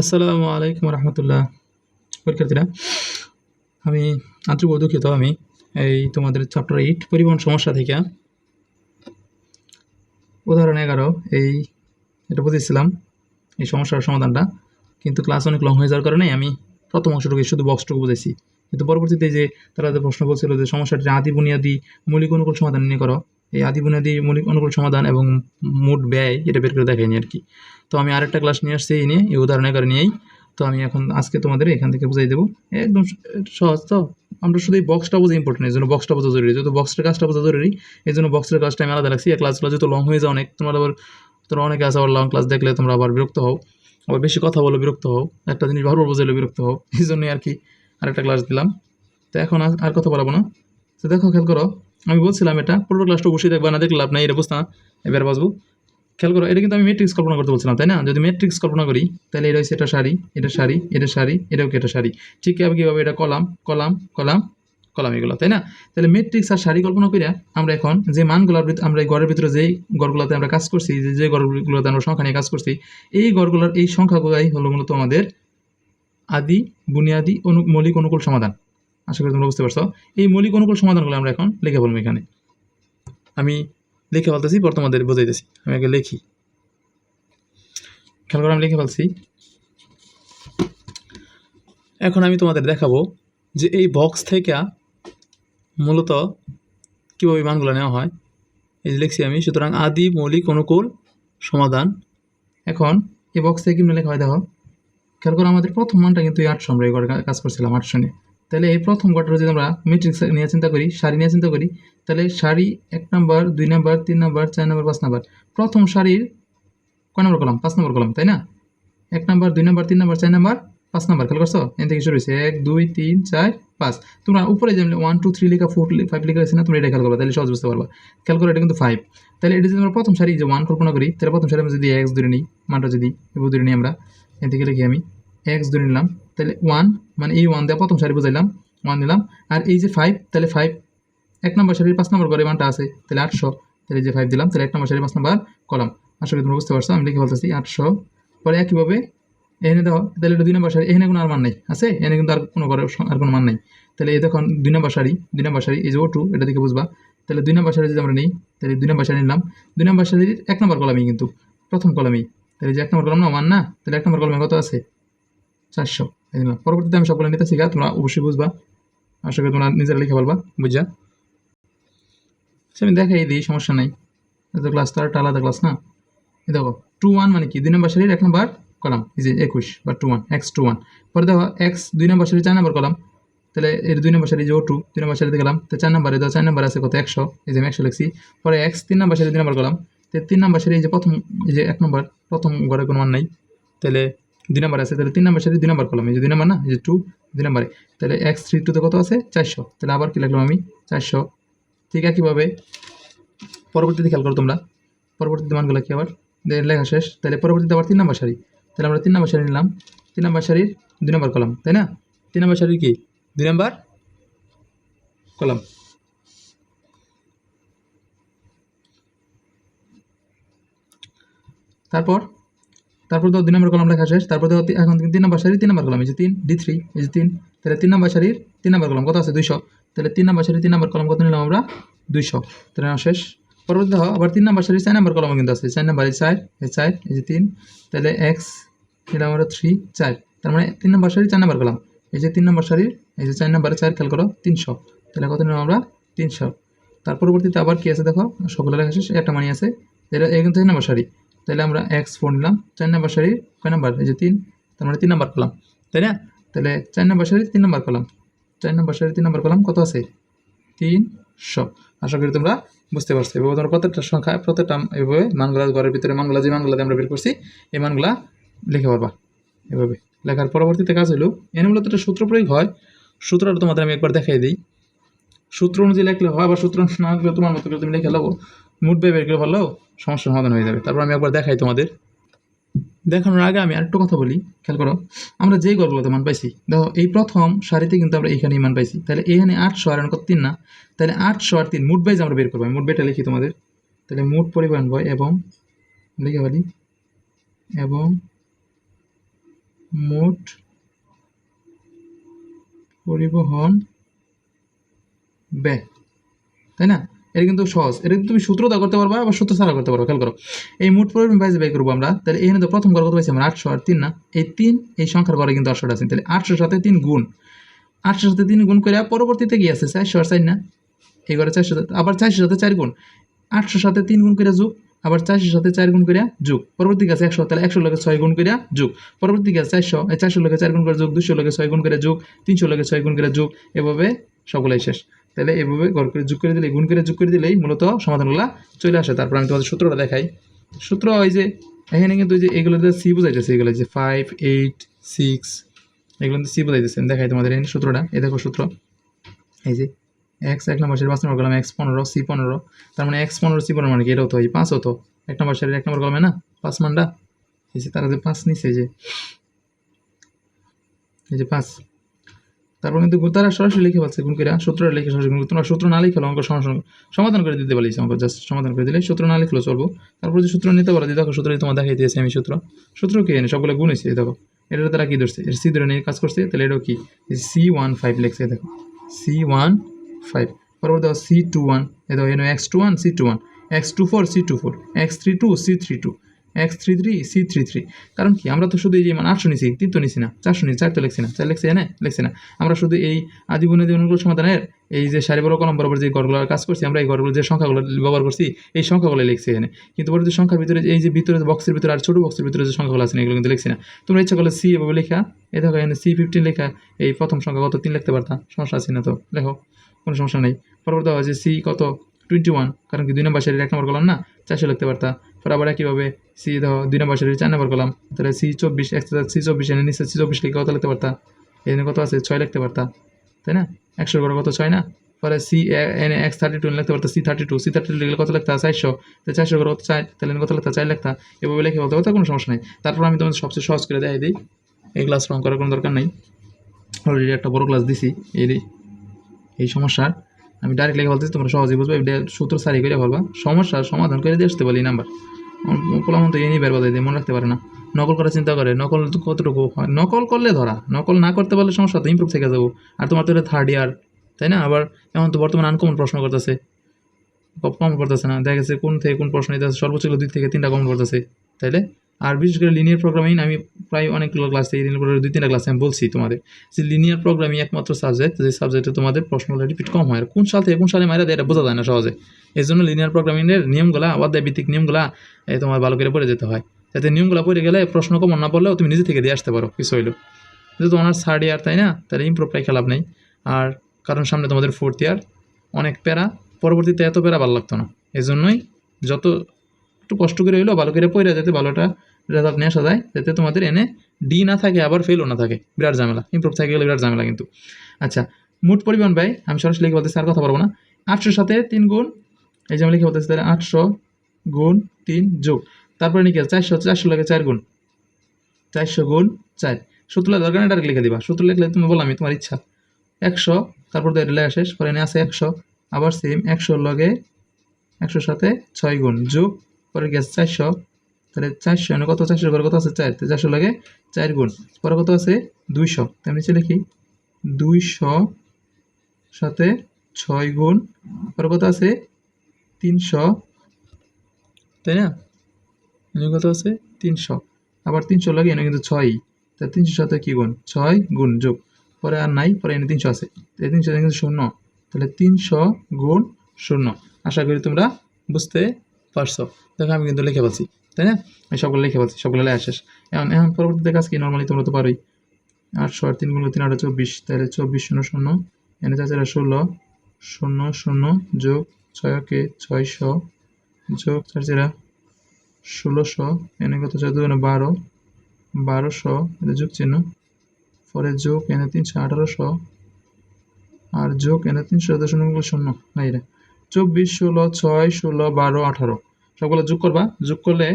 আসসালামু আলাইকুম রহমতুল্লাহ। পরীক্ষার্থীরা, আমি আন্তরিক দুঃখিত, আমি এই তোমাদের চ্যাপ্টার এইট পরিবহন সমস্যা থেকে উদাহরণ এগারো, এই এটা বুঝেছিলাম, এই সমস্যার সমাধানটা। কিন্তু ক্লাস অনেক লং হয়ে যাওয়ার কারণে আমি প্রথম অংশটুকু শুধু বক্সটুকু বুঝেছি। কিন্তু পরবর্তীতে যে তারা যে প্রশ্ন বলছিল যে সমস্যাটি আদি, বুনিয়াদি, মৌলিক অনুকূল সমাধান নিয়ে করো এই আদি বুনিয়াদি মৌলিক অনুকূল সমাধান এবং মোট ব্যয় এটা বের করে দেখায়নি আর কি। তো আমি আরেকটা ক্লাস নিয়ে আসছি, এই নিয়ে, এই উদাহরণের কারণে নিয়েই। তো আমি এখন আজকে তোমাদের এখান থেকে বুঝাই দেবো। একদম সহজ তো। আমরা শুধু এই বক্সটা বোঝা ইম্পর্টেন্ট এই জন্য বক্সটা বোঝা জরুরি। যেহেতু বক্সটার কাজটা বোঝা জরুরি, এই জন্য বক্সের কাজটা আমি আলাদা রাখছি এই ক্লাসগুলো যেহেতু লং হয়ে যায় অনেক, তোমরা আবার, তোমরা অনেকে আছে আবার লং ক্লাস দেখলে তোমরা আবার বিরক্ত হও। আবার বেশি কথা বলে বিরক্ত হও। একটা জিনিস বারবার বোঝাইলে বিরক্ত হও। এই জন্যই আর কি আরেকটা ক্লাস দিলাম। তো এখন আর কথা বলাবো না। তো দেখো, খেয়াল করো। আমি বলছিলাম এটা পুরো ক্লাসটা অবশ্যই দেখবা, না দেখলে লাভ নাই, এটা বুঝতে না এবার বাসবো খেয়াল করো, এটা কিন্তু আমি ম্যাট্রিক্স কল্পনা করতে বলছিলাম, তাই না? যদি ম্যাট্রিক্স কল্পনা করি, তাহলে এটা হচ্ছে এটা শাড়ি এটা শাড়ি এটা শাড়ি এটাও কি এটা শাড়ি ঠিক কীভাবে কীভাবে এটা কলাম কলাম কলাম কলাম এগুলো, তাই না? তাহলে ম্যাট্রিক্স আর শাড়ি কল্পনা করিয়া আমরা এখন যে মানগুলোর ভিতরে আমরা এই ঘরের ভিতরে যেই ঘরগুলোতে আমরা কাজ করছি, যে যে ঘরগুলোতে আমরা সংখ্যা নিয়ে কাজ করছি, এই ঘরগুলোর এই সংখ্যাগুলাই হলো মূলত আমাদের আদি, বুনিয়াদি, অনু মৌলিক, অনুকূল সমাধান। আশা করি তোমরা বুঝতে পারছ। এই মৌলিক অনুকূল সমাধানগুলো আমরা এখন লিখে বলব এখানে। আমি লিখে বলতেছি পর তোমাদের বোঝাইতেছি। আমি আগে লিখি। খেয়াল করে, আমি লিখে ফেলছি। এখন আমি তোমাদের দেখাবো যে এই বক্স থেকে মূলত কীভাবে মানগুলো নেওয়া হয়। এই যে লিখছি আমি, সুতরাং আদি মৌলিক অনুকূল সমাধান। এখন এই বক্স থেকে কীভাবে লেখা হয়, দেখো। খেয়াল করো, আমাদের প্রথম মানটা কিন্তু এই আটশো আমরা এই কাজ করছিলাম, আটশো নিয়ে। তাহলে এই প্রথম ঘরটা যদি আমরা ম্যাট্রিক্স নিয়ে চিন্তা করি, সারি নিয়ে চিন্তা করি, তাহলে সারি এক নাম্বার, দুই নাম্বার, তিন নাম্বার, চার নাম্বার, পাঁচ নাম্বার। প্রথম সারির কয় নম্বর কলাম? পাঁচ নম্বর কলাম, তাই না? এক নাম্বার, দুই নাম্বার, তিন নাম্বার, চার নাম্বার, পাঁচ নাম্বার, খেয়াল করছ? এখান থেকে শুরু হয়েছে। এক, দুই, তিন, চার, পাঁচ। তোমরা উপরে যেমন ওয়ান টু থ্রি লেখা ফোর ফাইভ লেখা আছে না, তোমরা এটা খেয়াল করবা, তাহলে সহজ বুঝতে পারবা। খেয়াল করো, এটা কিন্তু ফাইভ তাহলে এটা যদি আমরা প্রথম সারি যে ওয়ান কল্পনা করি, তাহলে প্রথম সারি আমরা যদি এক্স ধরে নিই, মানটা যদি এবার ধরে নিই আমরা এখান থেকে লিখি আমি এক্স ধরে নিলাম তাহলে ওয়ান মানে এই ওয়ান দেওয়া প্রথম সারি বুঝাইলাম ওয়ান নিলাম। আর এই যে ফাইভ তাহলে ফাইভ এক নম্বর সারির পাঁচ নম্বর করে আছে, তাহলে আটশো। তাহলে যে ফাইভ দিলাম, তাহলে এক নম্বর সারি পাঁচ নম্বর কলাম। করি তোমরা বুঝতে পারছ, আমি লিখে বলতেছি আটশো। পরে একইভাবে এখানে দেখো, তাহলে দুই নম্বর সারি, এখানে কোনো আর মান নেই, আছে? এখানে কিন্তু আর কোনো স- আর কোনো মান নেই। তাহলে এই দেখুন দুই নম্বর সারি, দুই নম্বর সারি, এই যে ও টু এটা দেখে বুঝবা। তাহলে দুই নম্বর সারি যদি আমরা নিই, তাহলে দুই নম্বর সারি নিলাম। দুই নম্বর সারির এক নম্বর কলামই কিন্তু, প্রথম কলামই। তাহলে যে এক নম্বর কলাম না মান না, তাহলে এক নম্বর কলামে কত আছে? চারশো। পরবর্তীতে আমি সকলে নিতে শিখা তোমরা অবশ্যই বুঝবা। আশা করি তোমরা নিজেরা লিখে বলবা বুঝা আচ্ছা, আমি দেখাই দিই সমস্যা নাই। এটা ক্লাস তো একটা আলাদা ক্লাস না? এই দেখো টু ওয়ান মানে কি? দুই নম্বর সারির এক নম্বর কলাম এই যে একুশ বা two one X two one পরে দেখো এক্স দুই নম্বর সারি চার নম্বর কলাম তাহলে এর দুই নম্বর সারি যে ও টু দুই নম্বর সারিতে গেলাম তো চার নম্বরে তো চার নম্বর আছে কত? একশো এই যে আমি একশো লিখছি। পরে এক্স তিন নম্বর সারি দুই নম্বর কলাম তো তিন নম্বর সারি এই যে প্রথম এই যে এক নম্বর প্রথম ঘরে কোনো মান নাই। তাহলে দুই নম্বর আছে, তাহলে তিন নম্বর সারি দুই নম্বর কলাম এই যে দুই নম্বর না, এই যে টু দুই নম্বরে। তাহলে এক্স থ্রি টুতে কত আছে? চারশো। তাহলে আবার কি লিখলাম আমি? চারশো। ঠিক একইভাবে পরবর্তীতে খেয়াল করো তোমরা। পরবর্তীতে মানগুলো কি আবার? লেখা শেষ। তাহলে পরবর্তীতে আবার তিন নম্বর সারি। তাহলে আমরা তিন নম্বর সারি নিলাম। তিন নম্বর সারির দুই নম্বর কলাম তাই না? তিন নম্বর সারির কি? দুই নম্বর কলাম তারপর তারপর তো দুই নম্বর কলাম লেখা শেষ, তারপর তো এখন তিন নম্বর সারি তিন নম্বর কলাম, এই যে তিন ডি থ্রি এই যে তিন, তাহলে তিন নম্বর সারির তিন নম্বর কলাম কত আছে? দুইশো। তাহলে তিন নম্বর সারি তিন নম্বর কলাম কত নিলাম আমরা? দুইশো। তাহলে শেষ। পরবর্তী আবার তিন নম্বর সারি চার নম্বর কলাম কিন্তু আছে। চার নম্বর, এই চার এই চার, এই যে তিন, তাহলে এক্স এটা আমরা থ্রি চার। তার মানে তিন নম্বর সারি চার নম্বর কলাম। এই যে তিন নম্বর সারির, এই যে চার নম্বরে চার, খেয়াল করো, তিনশো। তাহলে কত নিলাম আমরা? তিনশো। তার পরবর্তীতে আবার কি আছে দেখো? সকলে লেখা শেষ, একটা মানি আছে। এটা এই কিন্তু তিন নম্বর সারি। তাহলে আমরা এক্স ফোর নিলাম, চার নম্বর সারির কয় নাম্বার? এই যে তিন, তার মানে তিন নম্বর কলাম, তাই না? তাহলে চার নম্বর সারির তিন নম্বর কলাম, চার নম্বর সারির তিন নম্বর কলাম কত আছে? তিনশো। আশা করি তোমরা বুঝতে পারছ। এভাবে তোমরা প্রত্যেকটা সংখ্যা, প্রত্যেকটা এভাবে মানগুলা ঘরের ভিতরে, মানগুলা যে মানগুলা দিয়ে আমরা বের করছি, এই মানগুলা লিখে পারবা, এভাবে। লেখার পরবর্তীতে কাজ হলো এনে মূলত একটা সূত্র প্রয়োগ হয়। সূত্রটা তোমাদের আমি একবার দেখাই দিই। সূত্র অনুযায়ী লিখলে হয় বা সূত্র না তোমার মতো করে তুমি লিখে নেব মুড বের করে ফেললেও সমস্যার সমাধান হয়ে যাবে। তারপর আমি একবার দেখাই তোমাদের। দেখানোর আগে আমি আরেকটু কথা বলি, খেয়াল করো, আমরা যেই গড়গুলোতে মান পাইছি, দেখো, এই প্রথম সারিতে কিন্তু আমরা এইখানেই মান পাইছি। তাহলে এখানে আটশো আর কত তিন না? তাহলে আটশো আর তিন মুড বাইজ আমরা বের করব, আমি মুড বাইটা লিখি তোমাদের। তাহলে মুড পরিবহন বয় এবং লিখে বলি এবং মোট পরিবহন ব্যয়, তাই না? এটা কিন্তু সহজ। এটা কিন্তু তুমি সূত্র দা করতে পারবা, আবার সূত্র ছাড়া করতে পারবা। খেয়াল করো। এই মোট ব্যয় যে ব্যয় করব আমরা। তাহলে এখানে তো প্রথম ঘর কত পাইছি আমরা? আটশো আর তিন না? এই তিন, এই সংখ্যার ঘরে কিন্তু আটশোটা আছে। তাহলে আটশোর সাথে তিন গুণ। আটশোর সাথে তিন গুণ করে পরবর্তীতে কি আছে? চারশো আর চার না? এই ঘরে চারশো, আবার চারশোর সাথে চার গুণ। আটশোর সাথে তিন গুণ করে যোগ, আবার চারশোর সাথে চার গুণ করে যোগ। পরবর্তী কাছে একশো, তাহলে একশো লোকে ছয় গুণ করে যোগ। পরবর্তী কাছে চারশো চারশো লোকে চার গুণ করে যোগ দুশো লোকে ছয় গুণ করে যোগ তিনশো লোকে ছয় গুণ করে যোগ। এভাবে সবগুলাই শেষ। তাহলে এভাবে গড় করে যোগ করে দিলে, গুণ করে যোগ করে দিলেই মূলত সমাধানগুলো চলে আসে। তারপর আমি তোমাদের সূত্রটা দেখাই। সূত্র হয় যে, এখানে কিন্তু যে এগুলো সি বোঝাইতেছে এগুলো, যে ফাইভ এইট সিক্স এগুলো সি বোঝাইতেছে। দেখাই তোমাদের এই সূত্রটা। এই দেখো সূত্র। এই যে এক্স এক নম্বর পাঁচ নম্বর কলম এক্স পনেরো সি পনেরো। তার মানে এক্স পনেরো সি পনেরো মানে কি? এটাও তো এই পাঁচ হতো এক নম্বর সারির এক নম্বর কলমে না? পাঁচ মানটা? এই যে তারা যে পাঁচ এই যে এই যে পাঁচ। তারপর কিন্তু তারা সরাসরি লিখে পাচ্ছে গুণ করে সূত্রটা লিখে সরাসরি গুণ তোমরা সূত্র না লিখলে অঙ্ক সমাধান করে দিতে পারিস অঙ্ক জাস্ট সমাধান করে দিলে সূত্র না লিখলেও চলবো। তারপর যে সূত্র নিতে পারো দেখো সূত্র তোমার দেখাই দিয়েছি আমি সূত্র। সূত্র কি এনে? সবগুলো গুণ হয়েছে দেখো। এটা তারা কী ধরছে? এটা সি ধরে নিয়ে কাজ করছে, তাহলে এটাও কি? সি ওয়ান ফাইভ লিখছে দেখো। সি ওয়ান ফাইভ পরবর্তী দেখো সি টু ওয়ান এ দেখো, এনে X two one C two one X two four C two four X three two C three two X three three C three three কারণ কি? আমরা তো শুধু এই যে মানে আটশো নিছি তিন তো নিছি না, চারশো নিছি, চার তো লিখছি না। চার লিখছি না লিখছি না। আমরা শুধু এই আদি গুণে অনুকূল সমাধানের, এই যে সারি বড় কলম বরাবর যে গড়গুলোর কাজ করছি, আমরা এই গড়গুলো যে সংখ্যাগুলো ব্যবহার করছি, এই সংখ্যাগুলো লিখছি এখানে। কিন্তু পরে যে সংখ্যার ভিতরে এই যে ভিতরে বক্সের ভিতরে আর ছোটো বক্সের ভিতরে যে সংখ্যাগুলো আছে এগুলো কিন্তু লিখছি না। তোমরা ইচ্ছা করলে সি এভাবে লেখা। এই দেখো এখানে সি ফিফটিন লেখা। এই প্রথম সংখ্যা কত? তিন লিখতে পারতাম সমস্যা আছে না তো? লেখো কোনো সমস্যা নেই। পরবর্তী হয় যে সি কত? টোয়েন্টি ওয়ান কারণ কি দুই নম্বর সারির এক নম্বর কলাম না, চারশো লিখতে পারতা। পর আবার একইভাবে সি ধরো দুই নম্বর সারির চার নম্বর কলাম। তাহলে সি চব্বিশ একশো সি চব্বিশ এনে নিচে সি চব্বিশ লিখে কত লিখতে পারতা? এখানে কত আছে? ছয় লিখতে পারতা। তাই না? একশোর করে কত? ছয় না? পরে সি এনে এক্স থার্টি টু লিখতে পারতা C thirty two. C thirty two লিখলে কত লিখতা? চারশো। তো চারশো করে কত চার তাহলে কত লিখতা? চার লিখতা। এভাবে লিখে বলতে পারতা কোনো সমস্যা নেই। তারপর আমি তোমাদের সবচেয়ে সহজ করে দেখাই দিই। এই ক্লাস রং করার কোনো দরকার নেই। অলরেডি একটা বড় ক্লাস দিছি। এই এই সমস্যার। আমি ডাইরেক্ট লিখে বলতেছি, তোমরা সহজেই বুঝবে সূত্র সারি করে বলবা। সমস্যার সমাধান করে দিয়ে আসতে বলি নাম্বার পোলামন তো এনি বের বাজাই দিয়ে মনে রাখতে পারে না। নকল করার চিন্তা করে, নকল কতটুকু হয়? নকল করলে ধরা, নকল না করতে পারলে সমস্যা, তো ইম্প্রুভ থেকে যাব। আর তোমার তো এটা থার্ড ইয়ার তাই না? আবার এখন তো বর্তমানে আনকমন প্রশ্ন করতেছে। কম করতেছে না। দেখা গেছে কোন থেকে কোন প্রশ্ন দিতে সর্বোচ্চ দুই থেকে তিনটা কমন করতেছে, তাইলে? আর বিশেষ করে লিনিয়ার প্রোগ্রামিং আমি প্রায় অনেকগুলো ক্লাস থেকে দুই তিনটা ক্লাসে আমি বলছি তোমাদের। যে লিনিয়ার প্রোগ্রামিং একমাত্র সাবজেক্ট যে সাবজেক্টে তোমাদের প্রশ্নগুলো রিপিট কম হয়। আর কোন সাল থেকে কোন সালে দেয় এটা বোঝা যায় না সহজে। এই জন্য লিনিয়ার প্রোগ্রামিংয়ের নিয়মগুলা অধ্যায় ভিত্তিক নিয়মগুলা তোমার ভালো করে পড়ে যেতে হয়। যাতে নিয়মগুলো পড়ে গেলে প্রশ্ন কমন না পড়লেও তুমি নিজে থেকে দিয়ে আসতে পারো, কিছু হইল। যেহেতু অনার্স থার্ড ইয়ার তাই না? তাহলে ইম্প্রুভ রাখা লাভ নেই। আর কারণ সামনে তোমাদের ফোর্থ ইয়ার অনেক প্যারা, পরবর্তীতে এত প্যারা ভালো লাগতো না। এই জন্যই যত একটু কষ্ট করে হইলেও ভালো করে পড়ে যাতে ভালোটা রেজাল্ট নিয়ে আসা যায়, যাতে তোমাদের এনে ডি না থাকে, আবার ফেলও না থাকে। বিরাট ঝামেলা। ইম্প্রুভ থাকে গেলে বিরাট ঝামেলা কিন্তু। আচ্ছা মোট পরিমাণ ব্যয়, আমি সরাসরি লিখে বলতেছি, আর কথা পারব না। আটশোর সাথে তিন গুণ, এই যে আমি লিখে বলতেছি, তাহলে আটশো গুণ তিন যোগ। তারপরে লিখে চারশো চারশো লাগে চার গুণ। চারশো গুণ চার। সূত্র দরকার নেই ডাইরেক্ট লিখে দিবা। সূত্র লিখলে তুমি বললাম তোমার ইচ্ছা। একশো, তারপর তো লেখা শেষ, পরে এনে আছে একশো। আবার সেম একশোর লগে একশোর সাথে ছয় গুণ যোগ পরে গেছে চারশো। তাহলে চারশো এনে কত চারশো করে কত আছে? চার। তো চারশো লাগে চার গুণ। পরে কত আছে? দুইশো। তেমনি নিচে লিখি দুইশো সাথে ছয় গুণ। পরে কত আছে? তিনশো। তাই না? এনে কত আছে? তিনশো। আবার তিনশো লাগে, এনে কিন্তু ছয়ই তা তিনশোর সাথে কী গুণ? ছয় গুণ যোগ। পরে আর নাই, পরে এনে তিনশো আছে। এই তিনশো কিন্তু শূন্য। তাহলে তিনশো গুণ শূন্য। আশা করি তোমরা বুঝতে পারছ। দেখো, আমি কিন্তু লিখে পাচ্ছি তাই না? আমি সবগুলো লিখে পাচ্ছি সবগুলো লেখা শেষ। এখন এখন পরবর্তীতে কাজ কি? নর্মালি তোমরা তো পারোই। আটশো আর তিন গুণ তিন, আট চব্বিশ, তাহলে চব্বিশ শূন্য শূন্য। এনে চাচারা ষোলো, শূন্য শূন্য যোগ ছয়কে ছয়শো যোগ চারচেরা ষোলোশো এনে কত চোদ্দ বারো বারোশো এটা যোগ চিহ্ন। পরে যোগ এনে তিনশো আঠারোশো আর যোগ এনে তিনশো দশমিক শূন্য, না এটা। চব্বিশ, ষোলো, ছয়, ষোলো, বারো, আঠারো। সবগুলো যোগ করবা। যোগ করলে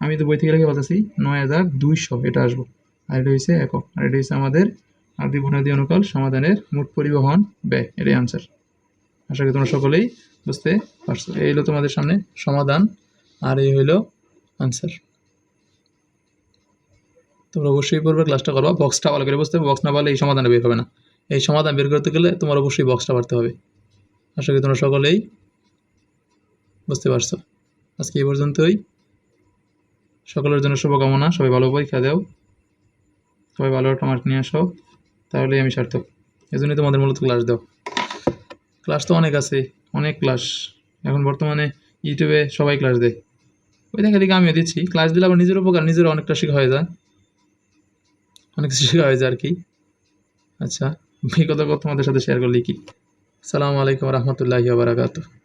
আমি তো বই থেকে লিখে বলতেছি নয় হাজার দুইশো। এটা আসব। আর এটা হয়েছে একক। আর এটা হচ্ছে আমাদের আদি বুনাদি অনুকাল সমাধানের মোট পরিবহন ব্যয়। এটাই আনসার আশা করি তোমরা সকলেই বুঝতে পারছ। এই হলো তোমাদের সামনে সমাধান। আর এই হইল আনসার তোমরা অবশ্যই পূর্বে ক্লাসটা করবা। বক্সটা ভালো করে বুঝতে হবে। বক্স না পারলে এই সমাধানটা বের হবে না। এই সমাধান বের করতে গেলে তোমার অবশ্যই বক্সটা পারতে হবে। আশা করি তোমরা সকলেই বুঝতে পারছ। আজকে এই পর্যন্তই। সকলের জন্য শুভকামনা। সবাই ভালো পরীক্ষা দাও। সবাই ভালো একটা মার্ক নিয়ে আসো। তাহলেই আমি সার্থক। এই জন্যই তোমাদের মূলত ক্লাস দাও। ক্লাস তো অনেক আছে। অনেক ক্লাস। এখন বর্তমানে ইউটিউবে সবাই ক্লাস দেয়। ওই দেখা দেখে আমিও দিচ্ছি। ক্লাস দিলে আবার নিজের উপকার, নিজের অনেকটা শেখা হয়ে যায়। অনেক কিছু শেখা হয়ে যায় আর কি। আচ্ছা এই কথা তোমাদের সাথে শেয়ার করলি কি সালামু আলাইকুম রহমতুল্লাহি বারাকাতু